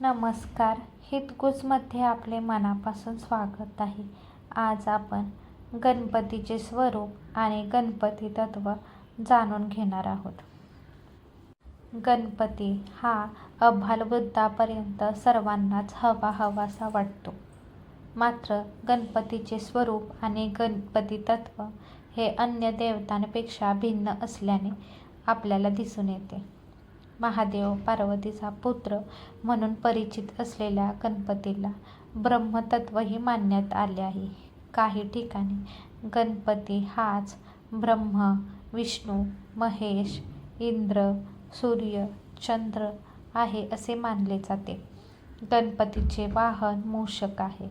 नमस्कार हितगुजमध्ये आपले मनापासून स्वागत आहे. आज आपण गणपतीचे स्वरूप आणि गणपती तत्व जाणून घेणार आहोत. गणपती हा अभालवृद्धापर्यंत सर्वांनाच हवा हवासा वाटतो. मात्र गणपतीचे स्वरूप आणि गणपती तत्व हे अन्य देवतांपेक्षा भिन्न असल्याने आपल्याला दिसून येते. महादेव पार्वतीचा पुत्र म्हणून परिचित असलेल्या गणपतीला ब्रह्मतत्वही मानण्यात आले आहे. काही ठिकाणी गणपती हाच ब्रह्म विष्णू महेश इंद्र सूर्य चंद्र आहे असे मानले जाते. गणपतीचे वाहन मूषक आहे.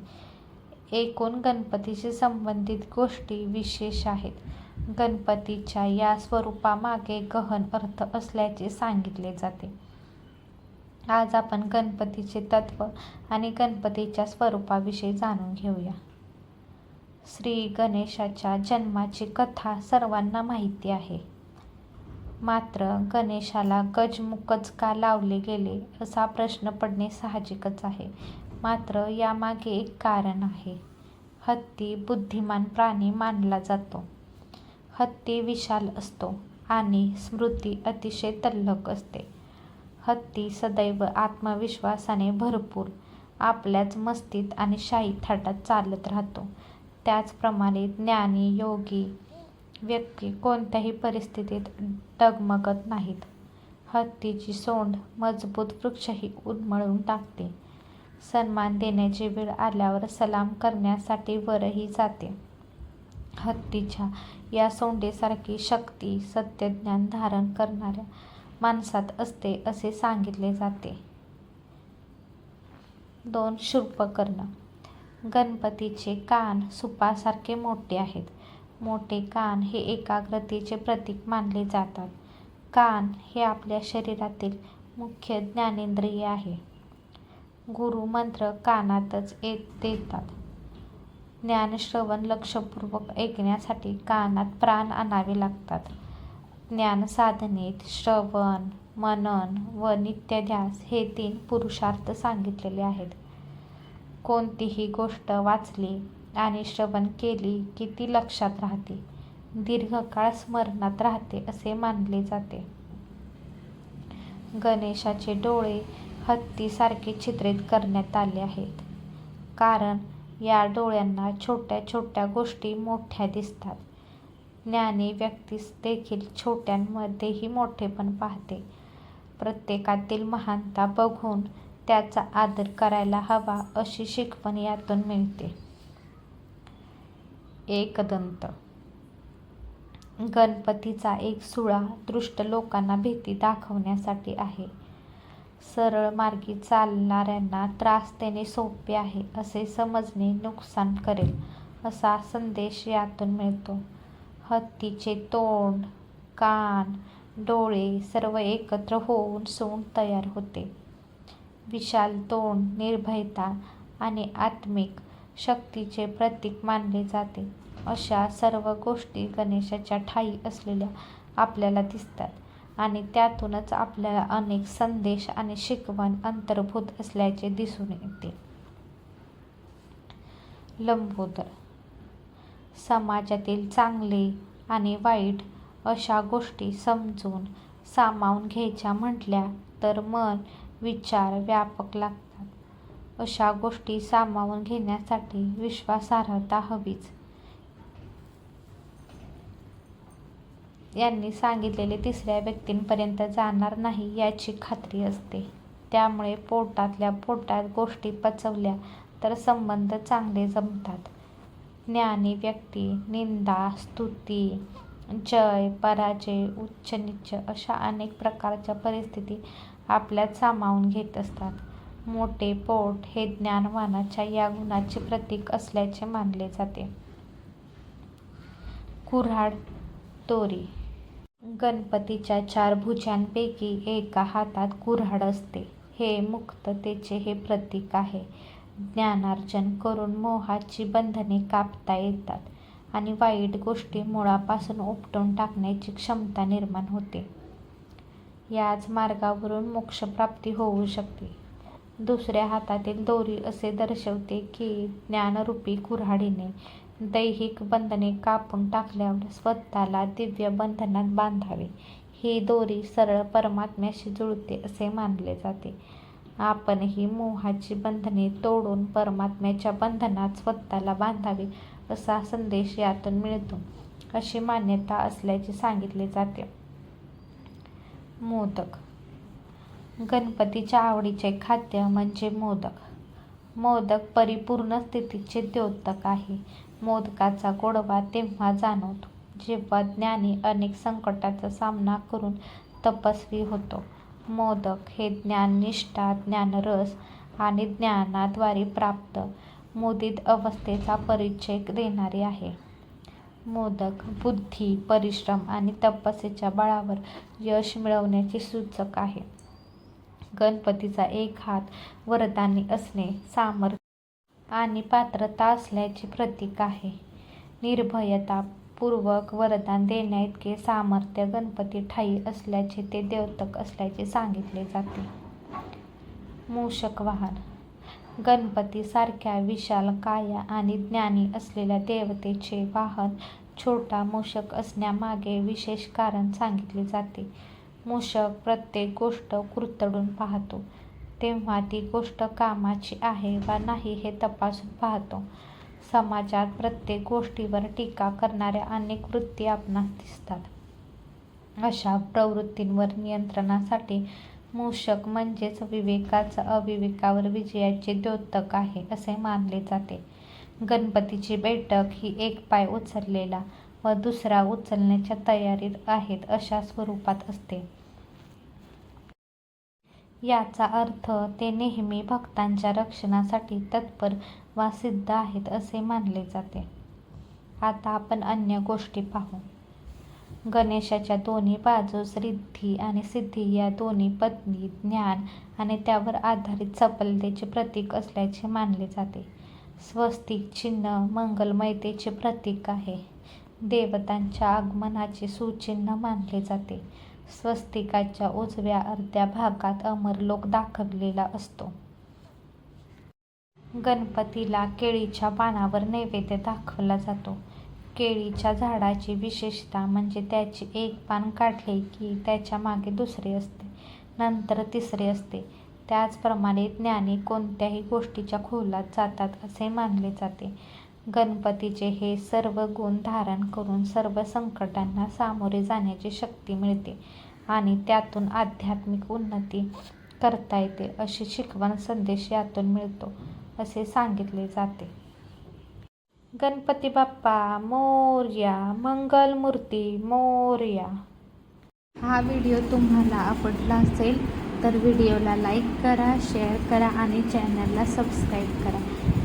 एकूण गणपतीशी संबंधित गोष्टी विशेष आहेत. गणपतीच्या या स्वरूपामागे गहन अर्थ असल्याचे सांगितले जाते. आज आपण गणपतीचे तत्व आणि गणपतीच्या स्वरूपाविषयी जाणून घेऊया. श्री गणेशाच्या जन्माची कथा सर्वांना माहिती आहे. मात्र गणेशाला गजमुखच का लावले गेले असा प्रश्न पडणे साहजिकच आहे. मात्र यामागे एक कारण आहे. हत्ती बुद्धिमान प्राणी मानला जातो. हत्ती विशाल असतो आणि स्मृती अतिशय तल्लख असते. हत्ती सदैव आत्मविश्वासाने भरपूर आपल्याच मस्तीत आणि शाही थाटात चालत राहतो. त्याचप्रमाणे ज्ञानी योगी व्यक्ती कोणत्याही परिस्थितीत डगमगत नाहीत. हत्तीची सोंड मजबूत वृक्षही उन्मळून टाकते. सन्मान देण्याची वेळ आल्यावर सलाम करण्यासाठी वरही जाते. हत्तीच्या या सोंडेसारखी शक्ती सत्यज्ञान धारण करणाऱ्या माणसात असते असे सांगितले जाते. दोन शूर्पकर्ण गणपतीचे कान सुपासारखे मोठे आहेत. मोठे कान हे एकाग्रतेचे प्रतीक मानले जातात. कान हे आपल्या शरीरातील मुख्य ज्ञानेंद्रिय आहे. गुरु मंत्र कानातच येत देतात. ज्ञानश्रवण लक्षपूर्वक ऐकण्यासाठी कानात प्राण आणावे लागतात. ज्ञानसाधनेत श्रवण मनन व नित्यध्यास हे तीन पुरुषार्थ सांगितलेले आहेत. कोणतीही गोष्ट वाचली आणि श्रवण केली की ती लक्षात राहते. दीर्घकाळ स्मरणात राहते असे मानले जाते. गणेशाचे डोळे हत्तीसारखे चित्रित करण्यात आले आहेत. कारण या डोळ्यांना छोट्या छोट्या गोष्टी मोठ्या दिसतात. ज्ञानी व्यक्तीस देखील छोट्यांमध्येही मोठेपण पाहते. प्रत्येकातील महानता बघून त्याचा आदर करायला हवा अशी शिकवण यातून मिळते. एकदंत गणपतीचा एक सुळा दृष्ट लोकांना भीती दाखवण्यासाठी आहे. सरळ मार्गी चालणाऱ्यांना त्रास देणे सोपे आहे असे समजणे नुकसान करेल असा संदेश यातून मिळतो. हत्तीचे तोंड कान डोळे सर्व एकत्र होऊन सोंड तयार होते. विशाल तोंड निर्भयता आणि आत्मिक शक्तीचे प्रतीक मानले जाते. अशा सर्व गोष्टी गणेशाच्या ठायी असलेल्या आपल्याला दिसतात. आणि त्यातूनच आपल्याला अनेक संदेश आणि शिकवण अंतर्भूत असल्याचे दिसून येते. लंबोदर. समाजातील चांगले आणि वाईट अशा गोष्टी समजून सामावून घ्यायच्या म्हटल्या तर मन विचार व्यापक लागतात. अशा गोष्टी सामावून घेण्यासाठी विश्वासार्हता हवीच. यांनी सांगितलेले तिसऱ्या व्यक्तींपर्यंत जाणार नाही याची खात्री असते. त्यामुळे पोटातल्या पोटात गोष्टी पचवल्या तर संबंध चांगले जमतात. ज्ञानी व्यक्ती निंदा स्तुती जय पराजय उच्च निच्च अशा अनेक प्रकारच्या परिस्थिती आपल्यात सामावून घेत असतात. मोठे पोट हे ज्ञानवानाच्या या गुणाचे प्रतीक असल्याचे मानले जाते. कुऱ्हाड दोरी गणपतीच्या चार भुजांपैकी एका हातात कुऱ्हाड असते. हे मुक्ततेचे हे प्रतीक आहे. ज्ञानार्जन करून मोहाची बंधने कापता येतात आणि वाईट गोष्टी मुळापासून उपटून टाकण्याची क्षमता निर्माण होते. याच मार्गावरून मोक्षप्राप्ती होऊ शकते. दुसऱ्या हातातील दोरी असे दर्शवते की ज्ञानरूपी कुऱ्हाडीने दैहिक बंधने कापून टाकल्यावर स्वतःला दिव्य बंधनात बांधावे. ही दोरी सरळ परमात्म्याशी जुळते असे मानले जाते. आपण ही मोहाची बंधने तोडून परमात्म्याच्या बंधनात स्वतःला बांधावे असा संदेश यातून मिळतो अशी मान्यता असल्याचे सांगितले जाते. मोदक. गणपतीच्या आवडीचे खाद्य म्हणजे मोदक. मोदक परिपूर्ण स्थितीचे द्योतक आहे. मोदकाचा गोडवा तेव्हा जाणवतो जेव्हा ज्ञानी अनेक संकटाचा सामना करून तपस्वी होतो. मोदक हे ज्ञान निष्ठा ज्ञानरस आणि ज्ञानाद्वारे प्राप्त मुदित अवस्थेचा परिचय देणारे आहे. मोदक बुद्धी परिश्रम आणि तपस्येच्या बळावर यश मिळवण्याचे सूचक आहे. गणपतीचा एक हात वरदानी असणे सामर्थ्य आणि पात्रता असल्याचे प्रतीक आहे. निर्भयतापूर्वक वरदान देण्याइतके सामर्थ्य गणपती ठाई असल्याचे ते द्योतक असल्याचे सांगितले जाते. मूषक वाहन गणपतीसारख्या विशाल काया आणि ज्ञानी असलेल्या देवतेचे वाहन छोटा मूषक असण्यामागे विशेष कारण सांगितले जाते. मूषक प्रत्येक गोष्ट कुरतडून पाहतो. तेव्हा ती गोष्ट कामाची आहे वा नाही हे तपासून पाहतो. समाजात प्रत्येक गोष्टीवर टीका करणाऱ्या अनेक वृत्ती आपणास दिसतात. अशा प्रवृत्तींवर नियंत्रणासाठी मूषक म्हणजेच विवेकाचा अविवेकावर विजयाचे द्योतक आहे असे मानले जाते. गणपतीची बैठक ही एक पाय उचललेला व दुसरा उचलण्याच्या तयारीत आहेत अशा स्वरूपात असते. याचा अर्थ ते नेहमी भक्तांच्या रक्षणासाठी तत्पर वा सिद्ध आहेत असे मानले जाते. आता आपण अन्य गोष्टी पाहू. गणेशाच्या दोन्ही बाजूस रिद्धी आणि सिद्धी या दोन्ही पत्नी ज्ञान आणि त्यावर आधारित सफलतेचे प्रतीक असल्याचे मानले जाते. स्वस्तिक चिन्ह मंगलमयतेचे प्रतीक आहे. देवतांच्या आगमनाचे सुचिन्ह मानले जाते. स्वस्तिकाच्या उजव्या अर्ध्या भागात अमरलोक दाखवलेला असतो. गणपतीला केळीच्या पानावर नैवेद्य दाखवला जातो. केळीच्या झाडाची विशेषता म्हणजे त्याचे एक पान काढले की त्याच्यामागे दुसरे असते नंतर तिसरे असते. त्याचप्रमाणे ज्ञानी कोणत्याही गोष्टीच्या खोलात जातात असे मानले जाते. गणपतीचे हे सर्व गुण धारण करून सर्व संकटांना सामोरे जाण्याची शक्ती मिळते आणि त्यातून आध्यात्मिक उन्नती करता येते अशी शिकवण संदेश यातून मिळतो असे सांगितले जाते. गणपती बाप्पा मोर्या मंगलमूर्ती मोर्या हा व्हिडिओ तुम्हाला आवडला असेल तर व्हिडिओला लाईक करा शेअर करा आणि चॅनलला सबस्क्राईब करा.